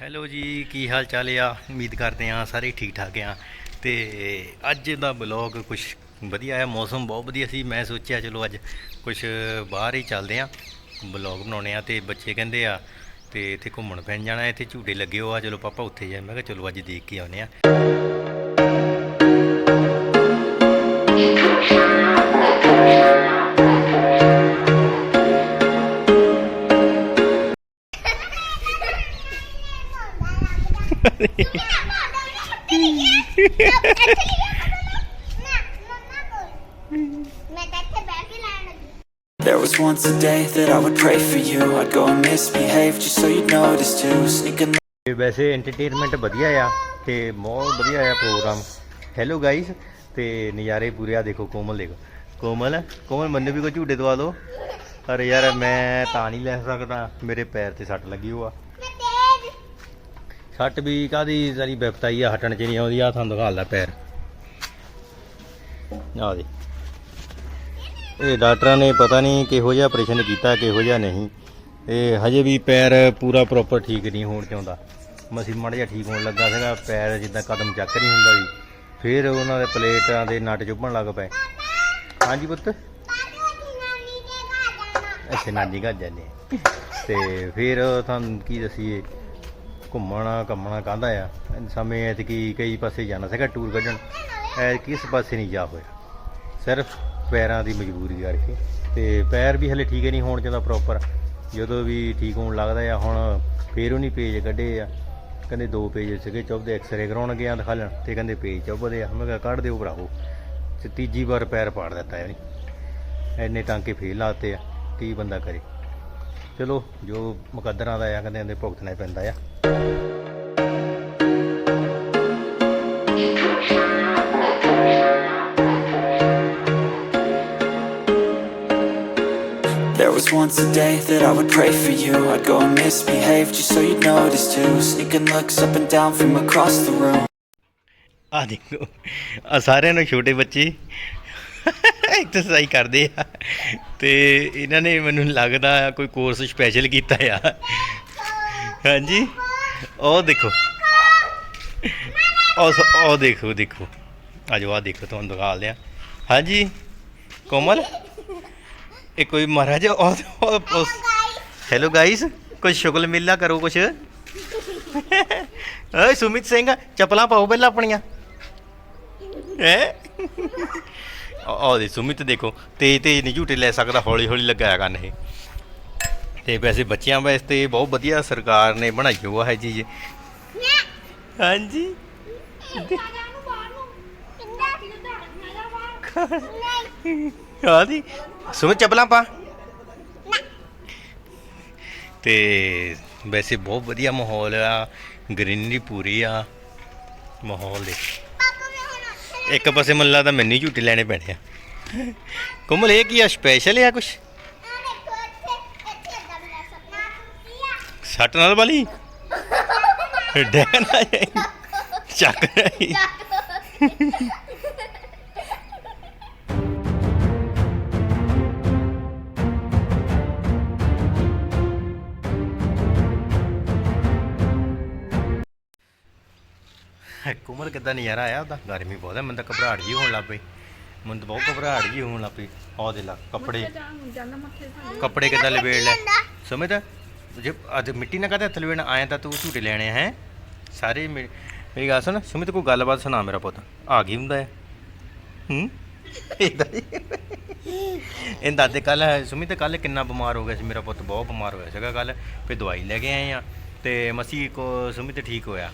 Hello ਜੀ, ਕੀ ਹਾਲ ਚਾਲ ਆ? ਉਮੀਦ ਕਰਦੇ ਆ ਸਾਰੇ ਠੀਕ ਠਾਕ ਆ। ਤੇ ਅੱਜ ਦਾ ਬਲੌਗ ਕੁਝ ਵਧੀਆ ਆ, ਮੌਸਮ ਬਹੁਤ ਵਧੀਆ ਸੀ। ਮੈਂ ਸੋਚਿਆ ਚਲੋ ਅੱਜ ਕੁਝ ਬਾਹਰ ਹੀ ਚੱਲਦੇ ਆ ਬਲੌਗ ਬਣਾਉਣੇ ਆ ਤੇ ਬੱਚੇ ਕਹਿੰਦੇ ਆ, ਤੇ ਇੱਥੇ ਘੁੰਮਣ ਫਿਰਨ ਜਾਣਾ, ਇੱਥੇ ਝੂਟੇ ਲੱਗੇ ਹੋ ਆ, ਚਲੋ ਪਾਪਾ ਉੱਥੇ ਜਾਏ। ਮੈਂ ਕਿਹਾ, ਚਲੋ ਅੱਜ ਦੇਖ ਕੇ ਆਉਨੇ ਆ ਇੱਥੇ ਬਹਿ ਕੇ ਲੈਣ ਲੱਗੀ। There was once a day that I would pray for you. I'd go and misbehave just so you'd notice too. Sneaking ਤੇ ਵੈਸੇ ਐਂਟਰਟੇਨਮੈਂਟ ਵਧੀਆ ਆ ਤੇ ਬਹੁਤ ਵਧੀਆ ਆ ਪ੍ਰੋਗਰਾਮ ਹੈਲੋ ਗਾਇਸ ਤੇ ਨਜ਼ਾਰੇ ਪੂਰੇ ਆ ਦੇਖੋ ਕੋਮਲ ਦੇਖੋ। ਕੋਮਲ ਕੋਮਲ ਮੈਨੂੰ ਵੀ ਕੋਈ ਝੂਟੇ ਦਵਾ ਦਿਓ ਅਰੇ ਯਾਰ ਮੈਂ ਤਾਂ ਨਹੀਂ ਲੈ ਸਕਦਾ। ਮੇਰੇ ਪੈਰ ਤੇ ਸੱਟ ਲੱਗੀ ਹੋਆ। ਮੈਂ ਤੇਜ਼। ਸੱਟ ਵੀ ਕਾਦੀ ਸਾਰੀ ਬਿਪਤਾਈ ਆ ਹਟਣ ਚ ਨਹੀਂ ਆਉਂਦੀ। ਆ ਤੁਹਾਨੂੰ ਦਿਖਾਉਂਦਾ ਪੈਰ। ਆ ਦੇ ਇਹ ਡਾਕਟਰਾਂ ਨੇ ਪਤਾ ਨਹੀਂ ਕਿਹੋ ਜਿਹਾ ਆਪਰੇਸ਼ਨ ਕੀਤਾ, ਕਿਹੋ ਜਿਹਾ ਨਹੀਂ। ਇਹ ਹਜੇ ਵੀ ਪੈਰ ਪੂਰਾ ਪ੍ਰੋਪਰ ਠੀਕ ਨਹੀਂ ਹੋਣ ਚਾਹੁੰਦਾ। ਮਸੀ ਮੜ ਜਿਹਾ ਠੀਕ ਹੋਣ ਲੱਗਾ ਸੀਗਾ, ਪੈਰ ਜਿੱਦਾਂ ਕਦਮ ਚੱਕ ਨਹੀਂ ਹੁੰਦਾ ਸੀ। ਫਿਰ ਉਹਨਾਂ ਦੇ ਪਲੇਟਾਂ ਦੇ ਨਟ ਚੁੱਭਣ ਲੱਗ ਪਏ। ਹਾਂਜੀ ਪੁੱਤ? ਅੱਛਾ, ਨਾਨੀ ਘਰ ਜਾਂਦੇ ਆ। ਤੇ ਫਿਰ ਤੁਹਾਨੂੰ ਕੀ ਦਸੀਏ? ਘੁੰਮਣਾ ਘੁੰਮਣਾ ਕਹਿੰਦਾ ਆ? ਸਮੇਂ ਐਤਕੀ ਕਈ ਪਾਸੇ ਜਾਣਾ ਸੀਗਾ ਟੂਰ ਕੱਢਣ। ਐ ਕਿਸ ਪਾਸੇ ਨਹੀਂ ਜਾ ਹੋਇਆ। ਸਿਰਫ ਪੈਰਾਂ ਦੀ ਮਜਬੂਰੀ ਕਰਕੇ ਤੇ ਪੈਰ ਵੀ ਹਲੇ ਠੀਕ ਨਹੀਂ ਹੋਣ ਚਾਹੁੰਦਾ ਪ੍ਰੋਪਰ ਜਦੋਂ ਵੀ ਠੀਕ ਹੋਣ ਲੱਗਦਾ ਆ, ਹੁਣ ਫੇਰ ਉਹਨੀ ਪੇਜ ਕੱਢੇ ਆ। ਕਹਿੰਦੇ ਦੋ ਪੇਜ ਸੀਗੇ ਚੁੱਭਦੇ ਐਕਸ-ਰੇ ਕਰਾਉਣ ਗਿਆ ਦਿਖਾਲਣ ਤੇ ਕਹਿੰਦੇ ਪੇਜ ਚੁੱਭਦੇ ਆ। ਮੈਂ ਕਿਹਾ ਕੱਢ ਦਿਓ ਭਰਾਵੋ। ਤੇ ਤੀਜੀ ਵਾਰ ਪੈਰ ਪਾੜ ਦਿੱਤਾ ਇਹਨੇ। ਐਨੇ ਟਾਂਕੇ ਫੇਲ ਲਾਤੇ ਆ ਕੀ ਬੰਦਾ ਕਰੇ। ਚਲੋ, ਜੋ ਮੁਕੱਦਰਾਂ ਦਾ ਆ, ਕਹਿੰਦੇ ਆਂਦੇ ਭੁਗਤਣਾ ਹੀ ਪੈਂਦਾ ਆ। Was once a day that I would pray for you I'd go and misbehave just so you'd notice too Sneaking looks up and down from across the room ਆ ਦੇਖੋ ਆ ਸਾਰਿਆਂ ਨੂੰ ਛੋਟੇ ਬੱਚੇ ਐਕਸਰਸਾਈਜ਼ ਕਰਦੇ ਆ ਤੇ ਇਹਨਾਂ ਨੇ ਮੈਨੂੰ ਲੱਗਦਾ ਆ ਕੋਈ ਕੋਰਸ ਸਪੈਸ਼ਲ ਕੀਤਾ ਆ ਹਾਂਜੀ ਉਹ ਦੇਖੋ ਉਹ ਸ- ਉਹ ਦੇਖੋ ਦੇਖੋ ਆਜੋ ਆ ਦੇਖੋ ਤੁਹਾਨੂੰ ਦਿਖਾਉਂਦੇ ਆ ਹਾਂਜੀ ਕੋਮਲ ਇਹ ਕੋਈ ਮਹਾਰਾਜ ਹੈਲੋ ਗਾਇਸ ਕੁਝ ਸ਼ੁਗਲ ਮਿਲਣਾ ਕਰੋ ਕੁਝ ਓਏ ਸੁਮਿਤ ਸਿੰਘ ਚੱਪਲਾਂ ਪਾਓ ਪਹਿਲਾਂ ਆਪਣੀਆਂ। ਹੈ? ਉਹ ਦੇ ਸੁਮਿਤ ਦੇਖੋ ਤੇਜ਼ ਤੇਜ਼ ਨਹੀਂ ਝੂਟੇ ਲੈ ਸਕਦਾ ਹੌਲੀ ਹੌਲੀ ਲਗਾਇਆ ਕਰਨ ਇਹ। ਤੇ ਵੈਸੇ ਬੱਚਿਆਂ ਵਾਸਤੇ ਬਹੁਤ ਵਧੀਆ ਸਰਕਾਰ ਨੇ ਬਣਾਈ ਹੋਆ ਹੈ ਚੀਜ਼। ਹਾਂਜੀ। ਨਹੀਂ। ਹਾਂਜੀ ਸੁਮਿਤ ਚੱਪਲਾਂ ਪਾ। ਤੇ ਵੈਸੇ ਬਹੁਤ ਵਧੀਆ ਮਾਹੌਲ ਆ ਗ੍ਰੀਨਰੀ ਪੂਰੀ ਆ ਮਾਹੌਲ ਦੇ ਇੱਕ ਪਾਸੇ ਮੈਨੂੰ ਲੱਗਦਾ ਮੈਨੂੰ ਹੀ ਝੂਟੇ ਲੈਣੇ ਪੈਣੇ ਆ। ਕੋਮਲ ਇਹ ਕੀ ਆ ਸਪੈਸ਼ਲ ਆ ਕੁਛ? ਸੱਟ ਨਾਲ ਵਾਲੀ? ਡੈਨ ਆ ਜਾਏ ਚੱਕ। ਰਹੀ ਕੋਮਲ ਕਿੱਦਾਂ ਨਜ਼ਾਰਾ ਆਇਆ ਉਹਦਾ? ਗਰਮੀ ਬਹੁਤ ਹੈ ਮੈਨੂੰ ਤਾਂ ਘਬਰਾਹਟ ਜੀ ਹੋਣ ਲੱਗ ਪਈ। ਮੈਨੂੰ ਤਾਂ ਬਹੁਤ ਘਬਰਾਹਟ ਜੀ ਹੋਣ ਲੱਗ ਪਈ। ਆਹ ਦੇ ਲਾ ਕੱਪੜੇ। ਕੱਪੜੇ ਕਿੱਦਾਂ ਲਵੇੜ ਲੈ? ਸਮਝ ਜੇ ਅੱਜ ਮਿੱਟੀ ਨਾ ਕਹਦੇ ਹੱਥ ਲਵੇਣ ਆਇਆ ਤਾਂ ਤੂੰ ਝੂਟੇ ਲੈਣੇ ਹੈ? ਸਾਰੇ ਮੇਰੀ ਗੱਲ ਸੁਣ ਸੁਮਿਤ ਕੋਈ ਗੱਲਬਾਤ ਸੁਣਾ ਮੇਰਾ ਪੁੱਤ। ਆ ਗਈ ਹੁੰਦਾ ਹੈ? ਹੂੰ। ਇਦਾਂ ਇਹ ਦਾਦੇ ਕੱਲ ਸੁਮਿਤ ਕੱਲ ਕਿੰਨਾ ਬਿਮਾਰ ਹੋ ਗਿਆ ਸੀ ਮੇਰਾ ਪੁੱਤ ਬਹੁਤ ਬਿਮਾਰ ਹੋਇਆ ਸੀਗਾ ਕੱਲ ਫਿਰ ਦਵਾਈ ਲੈ ਕੇ ਆਏ ਆ ਤੇ ਮਸੀ ਕੋ ਸੁਮਿਤ ਠੀਕ ਹੋਇਆ?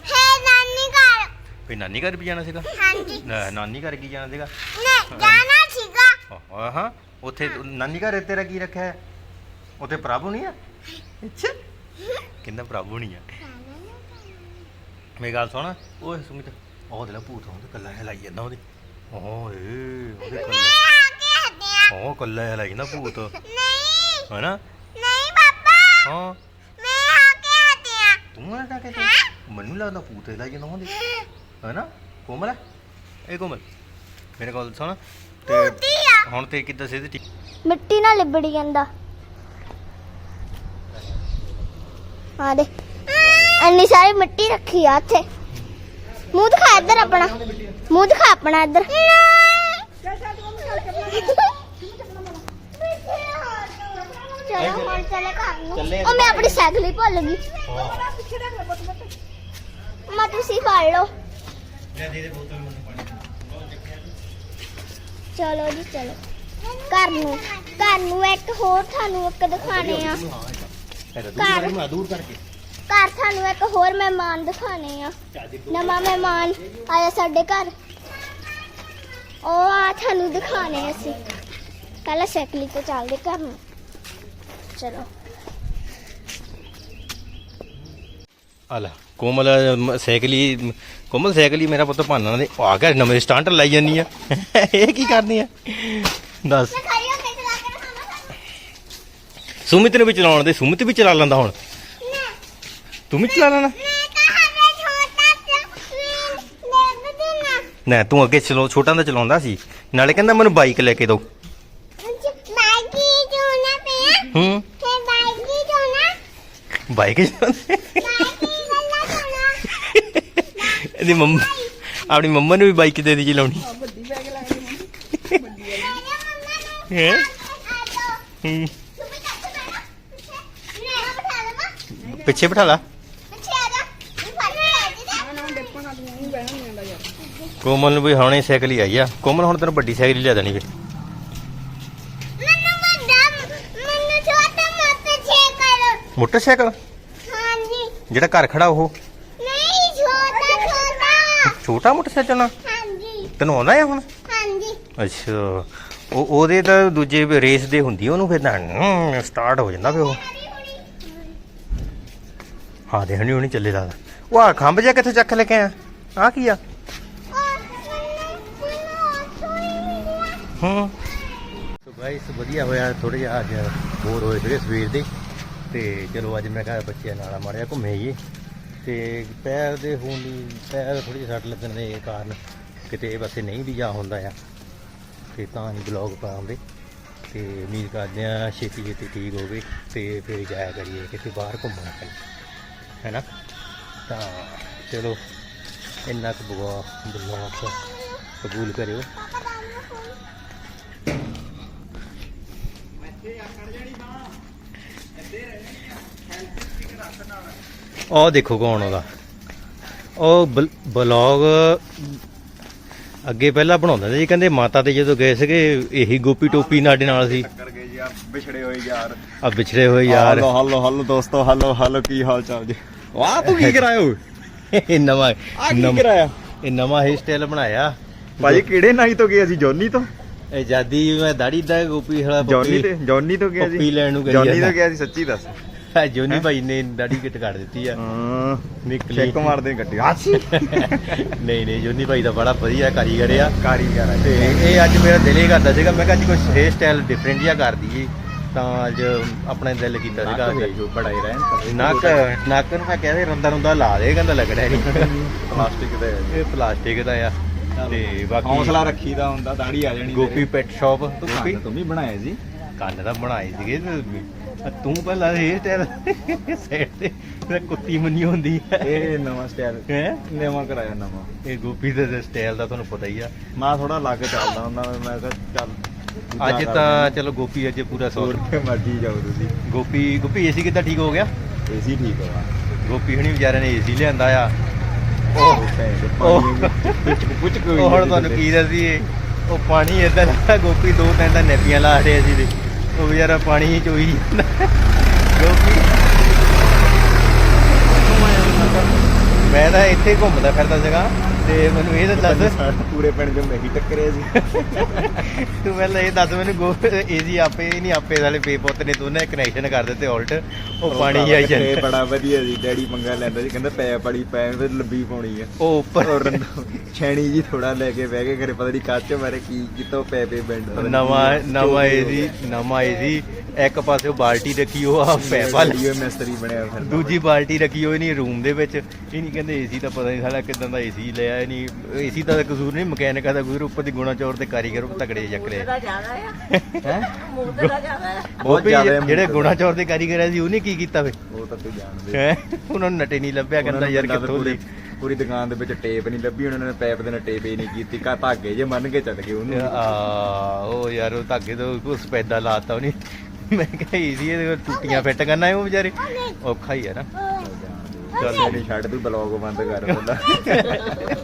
ਹੈ ਨਾਨੀ ਘਰ ਵੀ ਜਾਣਾ ਸੀਗਾ? ਹਾਂਜੀ। ਨਾ- ਨਾਨੀ ਘਰ ਕੀ ਜਾਣਾ ਸੀਗਾ? ਨੇ ਜਾਣਾ ਸੀਗਾ। ਹਾਂ ਹਾਂ ਉੱਥੇ ਨਾਨੀ ਘਰ ਤੇਰਾ ਕੀ ਰੱਖਿਆ ਹੈ? ਉੱਥੇ ਪ੍ਰਭੂ ਨਹੀਂ ਆ ਅੱਛਾ। ਕਹਿੰਦਾ ਪ੍ਰਭੂ ਨਹੀਂ ਆ ਮੇਰੀ ਗੱਲ ਸੁਣ। ਓਏ ਸੁਮਿਤ ਉਹ ਦੇ ਲਾ ਭੂਤ ਹੁੰਦੇ ਕੱਲਾ ਹਿਲਾਈ ਜਾਂਦਾ ਉਹਦੇ। ਓਏ ਉਹਦੇ ਕੱਲਾ ਆ ਕੇ ਹੱਦਿਆ ਉਹ ਕੱਲਾ ਹਿਲਾਈ ਜਾਂਦਾ ਭੂਤ। ਨਹੀਂ। ਹੈਨਾ? ਨਹੀਂ ਪਾਪਾ। ਹਾਂ। ਮੈਂ ਆ ਕੇ ਹੱਦਿਆ ਤੂੰ ਨਾ ਟਾਕੇ ਤੂੰ ਮੈਨੂੰ ਲੱਗਦਾ ਭੂਤ ਹਿਲਾਈ ਜਾਂਦਾ ਉਹਦੇ। ਹੈਨਾ? ਕੋਮਲ ਇਹ ਕੋਮਲ। ਮੇਰੇ ਕੋਲ ਸੁਣ। ਤੇ ਹੁਣ ਤੇ ਕਿੱਦਾਂ ਸਿੱਧੀ ਠੀਕ? ਮਿੱਟੀ ਨਾਲ ਲਿਬੜ ਜਾਂਦਾ। ਆ ਦੇ। ਇੰਨੀ ਸਾਰੀ ਮਿੱਟੀ ਰੱਖੀ ਆ ਇੱਥੇ। ਮੂੰਹ ਦਿਖਾ ਇੱਧਰ ਆਪਣਾ। ਮੂੰਹ ਦਿਖਾ ਆਪਣਾ ਇੱਧਰ। ਚਲੋ ਹੁਣ ਚਲੇ ਘਰ ਨੂੰ। ਚੱਲੇ ਉਹ ਮੈਂ ਆਪਣੀ ਸਾਈਕਲ ਹੀ ਭੁੱਲ ਗਈ। ਮੈਂ ਤੁਸੀਂ ਫੜ ਲਓ। ਚਲੋ ਜੀ ਚਲੋ। ਘਰ ਨੂੰ ਘਰ ਨੂੰ ਇੱਕ ਹੋਰ ਤੁਹਾਨੂੰ ਇੱਕ ਦਿਖਾਣੇ ਆ। ਘਰ ਦੂਰ ਕਰਕੇ। ਘਰ ਤੁਹਾਨੂੰ ਇੱਕ ਹੋਰ ਮਹਿਮਾਨ ਦਿਖਾਣੇ ਆ। ਨਵਾਂ ਮਹਿਮਾਨ ਆਇਆ ਸਾਡੇ ਘਰ। ਉਹ ਆ ਤੁਹਾਨੂੰ ਦਿਖਾਣੇ ਅਸੀਂ। ਪਹਿਲਾਂ ਸਾਈਕਲੀ ਤੇ ਚੱਲਦੇ ਘਰ ਨੂੰ। ਚਲੋ। ਆ ਲੈ ਕੋਮਲ ਸਾਈਕਲ ਹੀ ਕੋਮਲ ਸਾਈਕਲ ਹੀ ਮੇਰਾ ਪੁੱਤ ਭਾਨਾ ਦੇ। ਆ ਗਿਆ ਨਵੇਂ ਸਟੰਟ ਲਾਈ ਜਾਨੀ ਆ। ਇਹ ਕੀ ਕਰਨੀ ਆ? ਦੱਸ। ਕੇ ਕੇ ਸੁਮਿਤ ਨੂੰ ਵੀ ਚਲਾਉਣ ਦੇ। ਸੁਮਿਤ ਵੀ ਚਲਾ ਲੈਂਦਾ ਹੁਣ। ਤੂੰ ਵੀ ਚਲਾ ਲੈਣਾ। ਨਾ ਤੂੰ ਅੱਗੇ ਚਲੋ ਛੋਟਾ ਦਾ ਚਲਾਉਂਦਾ ਸੀ। ਨਾਲੇ ਕਹਿੰਦਾ ਮੈਨੂੰ ਬਾਈਕ ਲੈ ਕੇ ਦਿਓ। ਬਾਈਕੀ ਜੋਨਾ ਪਿਆ ਹੂੰ। ਤੇ ਬਾਈਕੀ ਚਲਾਉਂਦੇ ਇਹਦੀ ਮੰਮਾ ਆਪਣੀ ਮੰਮਾ ਨੂੰ ਵੀ ਬਾਈਕ ਦੇ ਦੀ ਮੰਮਾ ਨੂੰ ਹੈ? ਵੀ ਪਿੱਛੇ ਬਿਠਾ ਲਾ। ਜਾ ਜੀ ਕੋਮਲ ਨੂੰ ਵੀ ਹੁਣੇ ਸਾਈਕਲ ਹੀ ਆਈ ਆ। ਕੋਮਲ ਹੁਣ ਤੈਨੂੰ ਵੱਡੀ ਸਾਈਕਲ ਹੀ ਲੈ ਦੇਣੀ ਫਿਰ। ਮੈਨੂੰ ਵੱਡਾ ਮੈਨੂੰ ਛੋਟਾ ਮੋਟਾ ਛੇ ਕਰ ਮੋਟਰਸਾਈਕਲ? ਹਾਂਜੀ। ਜਿਹੜਾ ਘਰ ਖੜਾ ਉਹ? ਛੋਟਾ ਮੋਟਰਸਾਈਕਲ ਚਲਾਉਣਾ ਹਾਂਜੀ। ਤੈਨੂੰ ਆਉਂਦਾ ਆ ਹੁਣ? ਹਾਂਜੀ। ਅੱਛਾ। ਉਹ ਉਹਦੇ ਤਾਂ ਦੂਜੇ ਵੀ ਰੇਸ ਦੇ ਹੁੰਦੀ ਉਹਨੂੰ ਫਿਰ ਤਾਂ ਸਟਾਰਟ ਹੋ ਜਾਂਦਾ ਫਿਰ ਉਹ। ਹਾਂ ਦੇ ਹਣੀ ਹਣੀ ਚੱਲੇ ਦਾ। ਉਹ ਆ ਖੰਭ ਜਿਹਾ ਕਿੱਥੇ ਚੱਕ ਲੈ ਕੇ ਆ ਆ ਕੀ ਆ? ਹੂੰ ਸੋ ਗਾਇਸ ਵਧੀਆ ਹੋਇਆ ਥੋੜਾ ਜਿਹਾ ਅੱਜ ਬੋਰ ਹੋਏ ਸੀਗੇ ਸਵੇਰ ਦੇ। ਤੇ ਚਲੋ ਅੱਜ ਮੈਂ ਕਿਹਾ ਬੱਚਿਆਂ ਨਾਲ ਮਾੜਿਆ ਘੁੰਮੇ ਆਈਏ। ਤੇ ਪੈਰ ਦੇ ਹੋਣ ਦੀ ਪੈਰ ਥੋੜੀ ਜਿਹੀ ਸੱਟ ਲੱਗਣ ਦੇ ਕਾਰਨ ਕਿਤੇ ਇਹ ਪਾਸੇ ਨਹੀਂ ਵੀ ਜਾ ਹੁੰਦਾ ਆ, ਤੇ ਤਾਂ ਹੀ ਬਲੌਗ ਪਾਉਂਦੇ। ਤੇ ਉਮੀਦ ਕਰਦੇ ਆ ਛੇਤੀ ਛੇਤੀ ਠੀਕ ਹੋਵੇ ਤੇ ਫਿਰ ਜਾਇਆ ਕਰੀਏ ਕਿਤੇ ਬਾਹਰ ਘੁੰਮਣ ਲਈ ਹੈਨਾ? ਤਾਂ ਚਲੋ, ਇੰਨਾ ਕੁ ਬੁਆ ਬਲੌਗ ਕਬੂਲ ਕਰਿਓ। ਉਹ ਦੇਖੋ ਕੌਣ ਉਹਦਾ। ਉਹ ਬਲ- ਬਲੌਗ ਅੱਗੇ ਪਹਿਲਾਂ ਬਣਾਉਂਦੇ ਸੀ ਕਹਿੰਦੇ ਮਾਤਾ ਤੇ ਜਦੋਂ ਗਏ ਸੀਗੇ ਇਹੀ ਗੋਪੀ ਟੋਪੀ ਸਾਡੇ ਨਾਲ ਸੀ। ਕਰ ਗਏ ਜੀ ਆ ਵਿਛੜੇ ਹੋਏ ਯਾਰ। ਆ ਵਿਛੜੇ ਹੋਏ ਯਾਰ। ਹਲੋ ਹਲੋ ਹਲੋ ਦੋਸਤੋ ਹਲੋ ਹਲੋ ਕੀ ਹਾਲ ਚਾਲ ਜੀ? ਵਾਹ ਤੂੰ ਕੀ ਕਰਾਇਆ ਓਏ? ਇਹ ਨਵਾਂ ਆ ਕੀ ਕਰਾਇਆ? ਇਹ ਨਵਾਂ ਹੇਅਰ ਸਟਾਈਲ ਬਣਾਇਆ। ਭਾਜੀ ਕਿਹੜੇ ਨਾਈ ਤੋਂ ਗਏ ਅਸੀਂ ਜੋਨੀ ਤੋਂ? ਇਹ ਜਾਦੀ ਮੈਂ ਦਾੜੀ ਦਾ ਗੋਪੀ ਹਲਾ ਜੋਨੀ ਤੇ ਜੋਨੀ ਤੋਂ ਗਿਆ ਜੀ। ਪੱਪੀ ਲੈਣ ਨੂੰ ਗਈ ਜੋਨੀ। ਤੋਂ ਗਿਆ ਸੀ ਸੱਚੀ ਦੱਸ। ਜੋਨੀ ਭਾਈ ਨੇ ਦਾੜੀ ਕਿਟ ਕੱਢ ਦਿੱਤੀ ਆ। ਹਾਂ ਨਿਕਲੀ ਚੈੱਕ ਮਾਰਦੇ ਨੇ ਗੱਡੀ। ਹਾਸੀ ਨਹੀਂ ਨਹੀਂ ਜੋਨੀ ਭਾਈ ਦਾ ਬੜਾ ਵਧੀਆ ਕਾਰੀਗਰ ਆ। ਕਾਰੀਗਰ ਆ। ਤੇ ਇਹ ਅੱਜ ਮੇਰਾ ਦਿਲ ਹੀ ਕਰਦਾ ਸੀਗਾ ਮੈਂ ਕਿਹਾ ਅੱਜ ਕੁਝ ਹੇਅਰ ਸਟਾਈਲ ਡਿਫਰੈਂਟ ਜਿਹਾ ਕਰ ਦਈਏ ਤਾਂ ਅੱਜ ਆਪਣਾ ਦਿਲ ਕੀਤਾ ਸੀਗਾ ਜੋ ਬੜਾ ਹੀ ਰਹਿਣ ਨੱਕ ਨੱਕ ਨੂੰ ਮੈਂ ਕਹਿੰਦੇ ਰੰਦਾ ਰੁੰਦਾ ਲਾ ਦੇ ਕਹਿੰਦਾ ਲੱਗਣਾ ਨਹੀਂ ਪਲਾਸਟਿਕ ਦਾ ਹੈ। ਇਹ ਪਲਾਸਟਿਕ ਦਾ ਆ। ਤੇ ਬਾਕੀ ਹੌਸਲਾ ਰੱਖੀਦਾ ਹੁੰਦਾ ਦਾੜੀ ਆ ਜਾਣੀ ਗੋਪੀ ਪੈਟ ਸ਼ਾਪ ਤੂੰ ਗੋਪੀ। ਤੂੰ ਵੀ ਬਣਾਇਆ ਜੀ। ਕੰਨ ਤਾਂ ਬਣਾਏ ਸੀਗੇ ਤੇ ਪਹਿਲਾਂ ਹੇਅਰ ਸਟਾਈਲ ਸਾਈਡ ਤੇ ਤੇ ਕੁੱਤੀ ਮੰਨੀ ਹੁੰਦੀ ਹੈ ਇਹ ਨਵਾਂ ਸਟਾਈਲ ਹੈ? ਨਵਾਂ ਕਰਾਇਆ ਨਵਾਂ। ਇਹ ਗੋਪੀ ਦੇ ਸਟਾਈਲ ਦਾ ਤੁਹਾਨੂੰ ਪਤਾ ਹੀ ਆ। ਮੈਂ ਥੋੜਾ ਲੱਗ ਚੱਲਦਾ ਹੁੰਦਾ ਮੈਂ ਕਿਹਾ ਚੱਲ ਅੱਜ ਤਾਂ। ਚਲੋ ਗੋਪੀ ਅੱਜ ਪੂਰਾ ਸੌ। ਹੋਰ ਤੇ ਮਰਜ਼ੀ ਜਾਓ ਤੁਸੀਂ। ਗੋਪੀ ਗੋਪੀ ਏਸੀ ਕਿੱਦਾਂ ਠੀਕ ਹੋ ਗਿਆ? ਏਸੀ ਠੀਕ ਹੋਵਾ ਗੋਪੀ ਹਣੀ ਵਿਚਾਰੇ ਨੇ ਏਸੀ ਲਿਆਂਦਾ ਆ। ਉਹ ਪੁੱਛ ਕੋਈ ਹੁਣ ਤੁਹਾਨੂੰ ਕੀ ਦੱਸੀਏ? ਉਹ ਪਾਣੀ ਇਦਾਂ ਦਾ ਗੋਪੀ ਦੋ ਤਿੰਨ ਤਾਂ ਨੈਪੀਆਂ ਲਾ ਰਹੇ ਸੀ ਤੇ ਉਹ ਵਿਚਾਰਾ ਪਾਣੀ ਹੀ ਚੋਈ ਜਾਂਦਾ। ਗੋਪੀ ਮੈਂ ਤਾਂ ਇੱਥੇ ਘੁੰਮਦਾ ਫਿਰਦਾ ਸੀਗਾ। ਤੇ ਮੈਨੂੰ ਇਹ ਤਾਂ ਦੱਸ। ਪੂਰੇ ਪਿੰਡ ਦੇ ਮੈਂ ਹੀ ਟੱਕਰਿਆ ਸੀ। ਤੂੰ ਪਹਿਲਾਂ ਇਹ ਦੱਸ ਮੈਨੂੰ ਗੋ ਏਜੀ ਆਪੇ ਨਹੀਂ ਆਪੇ ਵਾਲੇ ਪੇ ਪੁੱਤ ਨੇ ਦੋਨੇ ਕਨੈਕਸ਼ਨ ਕਰ ਦਿੱਤੇ ਆਲਟ ਉਹ ਪਾਣੀ ਆਈ ਇਹ ਜਾਂਦਾ। ਬੜਾ ਵਧੀਆ ਸੀ ਡੈਡੀ ਪੰਗਾ ਲੈਂਦਾ ਸੀ ਕਹਿੰਦਾ ਪੈ ਪੜੀ ਪੈ ਤੇ ਲੱਭੀ ਪਾਉਣੀ ਆ। ਉਹ ਉੱਪਰ। ਛੈਣੀ ਜੀ ਥੋੜਾ ਲੈ ਕੇ ਬਹਿ ਕੇ ਘਰੇ ਪਤਾ ਨਹੀਂ ਕੱਚ ਮਾਰੇ ਕੀ ਕਿਤੋਂ ਪੈ ਪੇ ਬੈਂਡ ਨਵਾਂ ਨਵਾਂ ਏਜੀ ਨਵਾਂ ਏਜੀ ਇੱਕ ਪਾਸੇ ਬਾਲਟੀ ਰੱਖੀ ਉਹ ਆ ਪੈਪਾ ਲਈ ਇਹ ਮਿਸਤਰੀ ਬਣਿਆ ਫਿਰ ਦੂਜੀ ਬਾਲਟੀ ਰੱਖੀ ਹੋਈ ਨਹੀਂ ਰੂਮ ਦੇ ਵਿੱਚ। ਇਹ ਨਹੀਂ ਕਹਿੰਦੇ ਏਸੀ ਤਾਂ ਪਤਾ ਨਹੀਂ ਸਾਲਾ ਕਿਦਾਂ ਦਾ ਏਸੀ ਲਿਆ ਹੈ ਨਹੀਂ ਏਸੀ ਦਾ ਤਾਂ ਕਸੂਰ ਨਹੀਂ ਮਕੈਨਿਕਾ ਦਾ ਕਸੂਰ ਉੱਪਰ ਦੀ ਗੁਣਾ ਚੌਰ ਤੇ ਕਾਰੀਗਰ ਉਹ ਤਕੜੇ ਚੱਕ ਲਏ। ਹੈ? ਬਹੁਤ ਜ਼ਿਆਦਾ ਜਿਹੜੇ ਗੁਣਾ ਚੌਰ ਦੇ ਕਾਰੀਗਰ ਸੀ ਉਹਨੇ ਕੀ ਕੀਤਾ ਵੇ ਉਹ ਤਾਂ ਤੂੰ ਜਾਣਦੇ ਹੈ? ਉਹਨਾਂ ਨੂੰ ਨਟੇ ਨਹੀਂ ਲੱਭਿਆ ਕਹਿੰਦਾ ਯਾਰ ਕਿੱਥੋਂ ਪੂਰੀ- ਦੀ? ਪੂਰੀ ਦੁਕਾਨ ਦੇ ਵਿੱਚ ਟੇਪ ਨਹੀਂ ਲੱਭੀ ਉਹਨਾਂ ਨੇ ਪੈਪ ਦੇ ਨਾਲ ਟੇਪ ਹੀ ਨਹੀਂ ਕੀਤੀ ਕਾ ਧਾਗੇ ਜੇ ਮੰਨ ਕੇ ਚੱਲ ਗਏ ਉਹਨੂੰ। ਆ ਉਹ ਯਾਰ ਉਹ ਧਾਗੇ ਤੋਂ ਉਸ ਪੈਦਾ ਲਾਤਾ ਉਹਨੇ। ਮੈਂ ਕਿਹਾ ਈਜ਼ੀ ਇਹਦੇ ਕੋਲ ਟੁੱਟੀਆਂ ਫਿੱਟ ਕਰਨਾ ਹੈ ਉਹ ਵਿਚਾਰੇ। ਔਖਾ ਹੀ ਹੈ ਨਾ। ਚੱਲ ਨਹੀਂ ਛੱਡ ਤੂੰ ਬਲੌਗ ਬੰਦ ਕਰ ਪਹਿਲਾਂ